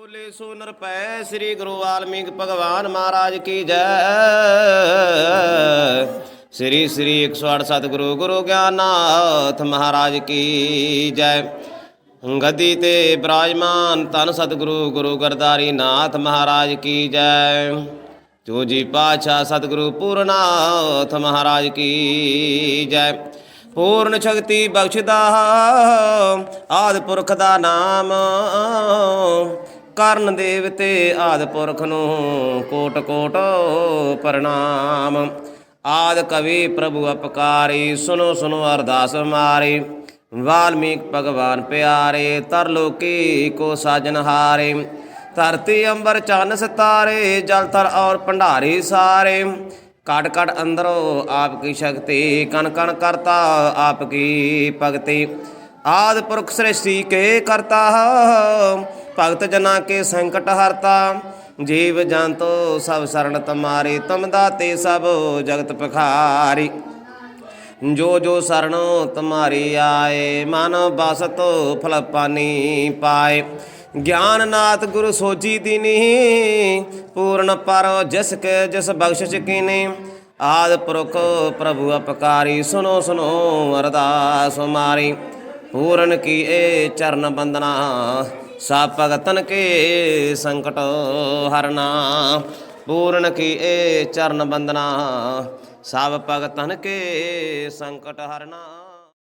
ਬੋਲੇ ਸੋ ਨਿਰਪੈ ਸ੍ਰੀ ਗੁਰੂ ਵਾਲਮੀਕ ਭਗਵਾਨ ਮਹਾਰਾਜ ਕੀ ਜੈ। ਸ੍ਰੀ ਸ੍ਰੀ 108 ਸਤਿਗੁਰੂ ਗੁਰੂ ਗਿਆਨਨਾਥ ਮਹਾਰਾਜ ਕੀ ਜੈ। ਗਦੀ ਤੇ ਬਿਰਾਜਮਾਨ ਧੰਨ ਸਤਿਗੁਰੂ ਗੁਰੂ ਗਰਦਾਰੀ ਨਾਥ ਮਹਾਰਾਜ ਕੀ ਜੈ। ਜੋ ਜੀ ਪਾਤਸ਼ਾਹ ਸਤਿਗੁਰੂ ਪੂਰਨਾਥ ਮਹਾਰਾਜ ਕੀ ਜੈ। ਪੂਰਨ ਸ਼ਕਤੀ ਬਖਸ਼ਦਾ ਆਦ ਪੁਰਖ ਦਾ ਨਾਮ ਕਰਨ ਦੇਵ ਤੇ ਆਦ ਪੁਰਖ ਨੂੰ ਕੋਟ ਕੋਟ ਪ੍ਰਣਾਮ। ਆਦ ਕਵੀ ਪ੍ਰਭੂ ਅਪਕਾਰੀ ਸੁਨੋ ਸੁਨੋ ਅਰਦਾਸ ਮਾਰੀ। ਵਾਲਮੀਕ ਭਗਵਾਨ ਪਿਆਰੇ, ਤਰ ਲੋਕੀ ਕੋ ਸਾਜਨ ਹਾਰੇ। ਧਰਤੀ ਅੰਬਰ ਚੰਨ ਸਿਤਾਰੇ, ਜਲ ਤਰ ਔਰ ਭੰਡਾਰੀ ਸਾਰੇ। ਕਟ ਕਟ ਅੰਦਰੋ ਆਪ ਕੀ ਸ਼ਕਤੀ, ਕਣ ਕਣ ਕਰਤਾ ਆਪ ਕੀ ਭਗਤੀ। ਆਦ ਪੁਰਖ ਸ੍ਰਿਸ਼ਟੀ ਕੇ ਕਰਤਾ, ਭਗਤ ਜਨਾ ਕੇ ਸੰਕਟ ਹਰਤਾ। ਜੀਵ ਜੰਤੋ ਸਭ ਸਰਣ ਤੁਮਾਰੇ, ਤੁਮ ਦਾਤੇ ਸਭ ਜਗਤ ਪਖਾਰੀ ਜੋ ਜੋ ਸਰਣੋ ਤੁਮਾਰੀ ਆਏ, ਮਨ ਬਸਤੋ ਫਲ ਪਾਨੀ ਪਾਏ। ਗਿਆਨ ਨਾਥ ਗੁਰੂ ਸੋਜੀ ਦੀਨੀ, ਪੂਰਨ ਪਰ ਜਿਸ ਕੇ ਜਿਸ ਬਖਸ਼ਿਸ਼ ਕੀਨੀ। ਆਦ ਪੁਰਖ ਪ੍ਰਭੂ ਅਪਕਾਰੀ ਸੁਨੋ ਸੁਨੋ ਅਰਦਾਸ ਮਾਰੀ। ਪੂਰਨ ਕੀ ਇਹ ਚਰਨ ਬੰਦਨਾ ਸਾ ਭਗਤਨ ਕੇ ਸੰਕਟ ਹਰਨਾ। ਪੂਰਨ ਕੀ ਇਹ ਚਰਨ ਬੰਦਨਾ, ਸਭ ਭਗਤਨ ਕੇ ਸੰਕਟ ਹਰਨਾ।